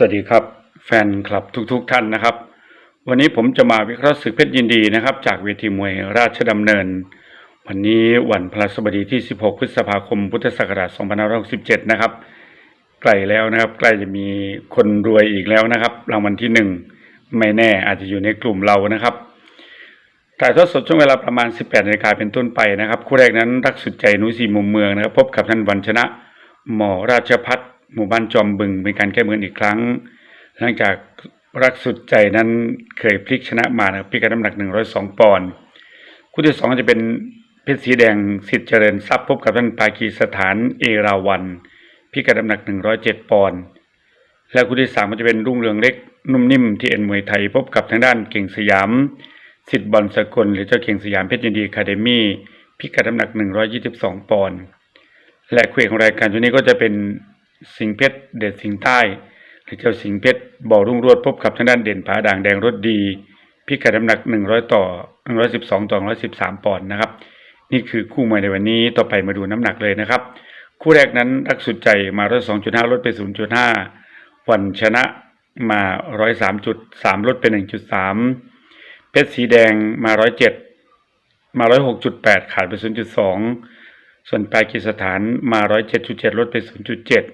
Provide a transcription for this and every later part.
สวัสดีครับ แฟนคลับทุกๆทท่านนะครับ วันนี้ผมจะมาวิเคราะห์ศึกเพชรยินดีนะครับ จากเวทีมวยราชดำเนิน วันนี้วันพฤหัสบดีที่ 16 พฤษภาคมพุทธศักราช2567 นะครับใกล้แล้วนะครับ ใกล้จะมีคนรวยอีกแล้วนะครับ รางวัลที่หนึ่งไม่แน่อาจจะอยู่ในกลุ่มเรานะครับถ่ายทอดสดช่วงเวลาประมาณ 18นาฬิกาเป็นต้นไปนะครับ คู่แรกนั้นรักสุดใจนุ้ยสีมุมเมืองนะครับ พบกับท่านวันชนะ หมอราชพัฒน์ หมู่บ้านจอมบึงเป็นการแก้มืออีกครั้ง หลังจากรักสุดใจนั้นเคยพลิกชนะมานะครับพิกัดน้ำหนัก 102 ปอนด์คู่ที่สองจะเป็นเพชรสีแดงสิทธิ์เจริญทรัพย์พบกับท่านปากีสถานเอราวันพิกัดน้ำหนัก 107 ปอนด์และคู่ที่สามก็จะเป็นรุ่งเรืองเล็กนุ่มนิ่มที่เอ็นมวยไทย พบกับทางด้านเก่งสยามสิทธิ์บอลสกลหรือเจ้าเก่งสยามเพชรยินดีคาเดมี่พิกัดน้ำหนัก 122 ปอนด์และคู่เอกของรายการชุดนี้ก็จะเป็น สิงเพชรเด็ดสิงใต้หรือเจ้าสิงเพชรบ่อรุ่งรวดพบกับทางด้านเด่นผาด่างแดงรถดี พิกัดน้ำหนักหนึ่งร้อยต่อหนึ่งร้อยสิบสองต่อหนึ่งร้อยสิบสามปอนด์นะครับ นี่คือคู่ใหม่ในวันนี้ต่อไปมาดูน้ำหนักเลยนะครับ คู่แรกนั้นรักสุดใจมาร้อยสองจุดห้าลดไปศูนย์จุดห้าวันชนะมาร้อยสามจุดสามลดไปหนึ่งจุดสามเพชรสีแดงมาร้อยเจ็ดมาร้อยหกจุดแปดขาดไปศูนย์จุดสองส่วนปลายกิจสถานมาร้อยเจ็ดจุดเจ็ดลดไปศูนย์จุดเจ็ด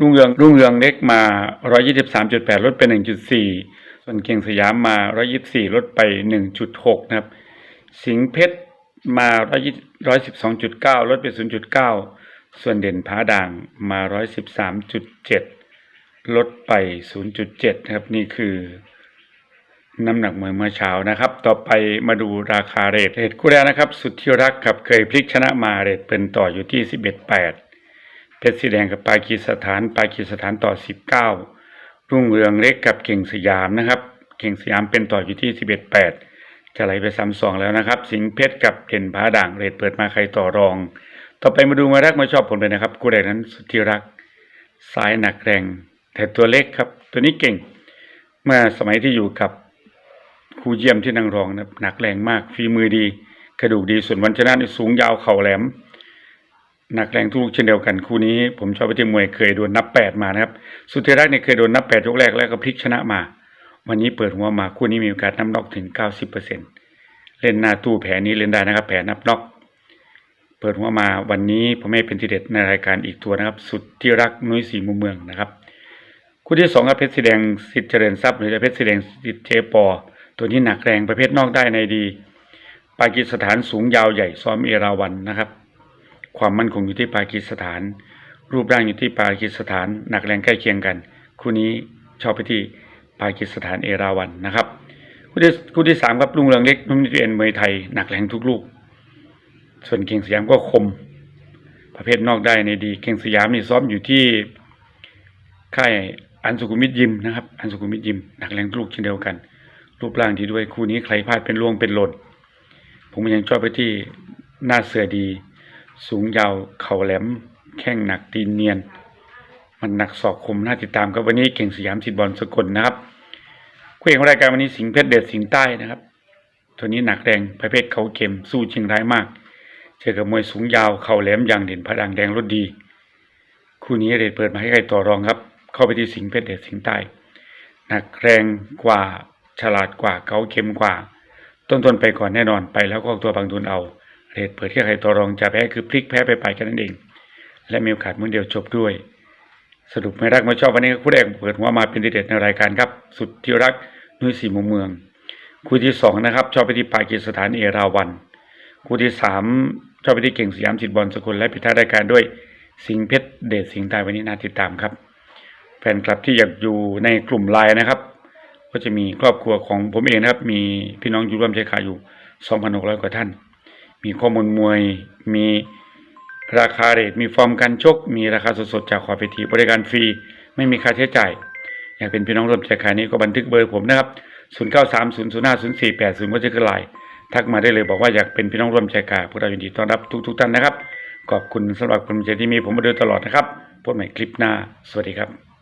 รุ่งเรืองรุ่งเรืองเล็กมา 123.8 ลดไป 1.4 ส่วนเก่งสยามมา 124 ลดไป 1.6 นะครับ สิงเพชรมา 112.9 ลดไป 0.9 ส่วนเด่นผาด่างมา 113.7 ลดไป 0.7 นะครับ นี่คือน้ำหนักมวยเมื่อเช้านะครับ ต่อไปมาดูราคาเรทเรทคู่แรกนะครับ สุดที่รักครับเคยพลิกชนะมาเรทเป็นต่ออยู่ที่ 11.8 เพชรสีแดงกับปากีสถาน ปากีสถานต่อ19รุ่งเรืองเล็กกับเก่งสยามนะครับ เก่งสยามเป็นต่ออยู่ที่11.8จะไหลไปซ้ำสองแล้วนะครับ สิงเพชรกับเด่นผาด่างเรทเปิดมาใครต่อรอง ต่อไปมาดูมารักมาชอบผลเลยนะครับคู่แรกนั้นสุดที่รักซ้ายหนักแรง แต่ตัวเล็กครับ ตัวนี้เก่ง เมื่อสมัยที่อยู่กับครูเยี่ยมที่นางรองนะครับหนักแรงมากฝีมือดี กระดูกดีส่วนวันชนะนี่สูงยาวเข่าแหลม นักแรงทุกเช่นเดียวกันคู่นี้ ผมชอบไปที่มวยเคยโดนนับแปดมานะครับ สุดท้ายรักเนี่ยเคยโดนนับแปดยกแรกแล้วก็พลิกชนะมา วันนี้เปิดหัวมาคู่นี้มีโอกาสนับน็อกถึงเก้าสิบเปอร์เซ็นเล่นหน้าตู้แผลนี้เล่นได้นะครับ แผลนับน็อกเปิดหัวมาวันนี้ผมให้เป็นทีเด็ดในรายการอีกตัวนะครับ สุดที่รักนุ้ยสีมุมเมืองนะครับ คู่ที่สองครับเพชรสีแดงสิทธิ์เจริญทรัพย์หรือเพชรสีแดงสิทธิ์เจปอ ตัวนี้หนักแรงประเภทนอกได้ในดี ปากีสถานสูงยาวใหญ่ซ้อมเอราวันนะครับ ความมั่นคงอยู่ที่ปากีสถาน รูปร่างอยู่ที่ปากีสถาน หนักแรงใกล้เคียงกัน คู่นี้ชอบไปที่ปากีสถานเอราวันนะครับคู่ที่คู่ที่สามครับลุงเรืองเล็กนุ่มนิเอ็นเมยไทยหนักแรงทุกลูก ส่วนเก่งสยามก็คม ประเภทนอกได้ในดี เก่งสยามนี่ซ้อมอยู่ที่ค่ายอันสุขุมวิทยิมนะครับอันสุขุมวิทยิมหนักแรงทุกลูกเช่นเดียวกัน รูปร่างดีด้วยคู่นี้ใครพลาดเป็นล่วงเป็นหล่นผมยังชอบไปที่หน้าเสือดี สูงยาว เข่าแหลม แข้งหนักตีนเนียน มันหนักศอกคมน่าติดตามครับวันนี้เก่งสยามสิทธิบอลสกลนะครับคู่เอกของรายการวันนี้สิงห์เพชรเด็ดสิงห์ใต้นะครับ ตัวนี้หนักแรงประเภทเขาเข็มสู้จริงร้ายมาก เจอกับมวยสูงยาว เข่าแหลมอย่างเด่นพระดังแดงรถดี คู่นี้เรทเปิดมาให้ใครต่อรองครับ เข้าไปที่สิงห์เพชรเด็ดสิงห์ใต้หนักแรงกว่าฉลาดกว่าเขาเข้มกว่า ต้นๆไปก่อนแน่นอนไปแล้วก็ตัวบางทุนเอา เรทเปิดที่ใครต่อรองจะแพ้คือพลิกแพ้ไปไปแค่นั้นเอง และมีโอกาสมือเดียวจบด้วย สรุปไม่รักไม่ชอบวันนี้คู่แรกเปิดหัวมาเป็นทีเด็ดในรายการครับ สุดที่รักนุ้ยสีมุมเมือง คู่ที่สองนะครับชอบไปที่ปากีสถานเอราวันคู่ที่สามชอบไปที่เก่งสยามสิทธิ์บอลสกุลและปิดท้ายรายการด้วยสิงเพชรเดชสิงห์ใต้วันนี้น่าติดตามครับ แฟนคลับที่อยากอยู่ในกลุ่มไลน์นะครับ ก็จะมีครอบครัวของผมเองนะครับ มีพี่น้องอยู่ร่วมใจขาอยู่ 2,600 กว่าท่าน มีข้อมูลมวย มีราคาเรทมีฟอร์มการชก มีราคาสดๆจากขอบเวทีบริการฟรี ไม่มีค่าใช้จ่าย อยากเป็นพี่น้องร่วมใจขายนี้ก็บันทึกเบอร์ผมนะครับ 0930050480ก็จะขึ้นไลน์ทักมาได้เลยบอกว่าอยากเป็นพี่น้องร่วมใจขายพวกเรายินดีต้อนรับทุกๆท่านนะครับ ขอบคุณสำหรับกำลังใจที่มีผมมาโดยตลอดนะครับพบใหม่คลิปหน้า สวัสดีครับ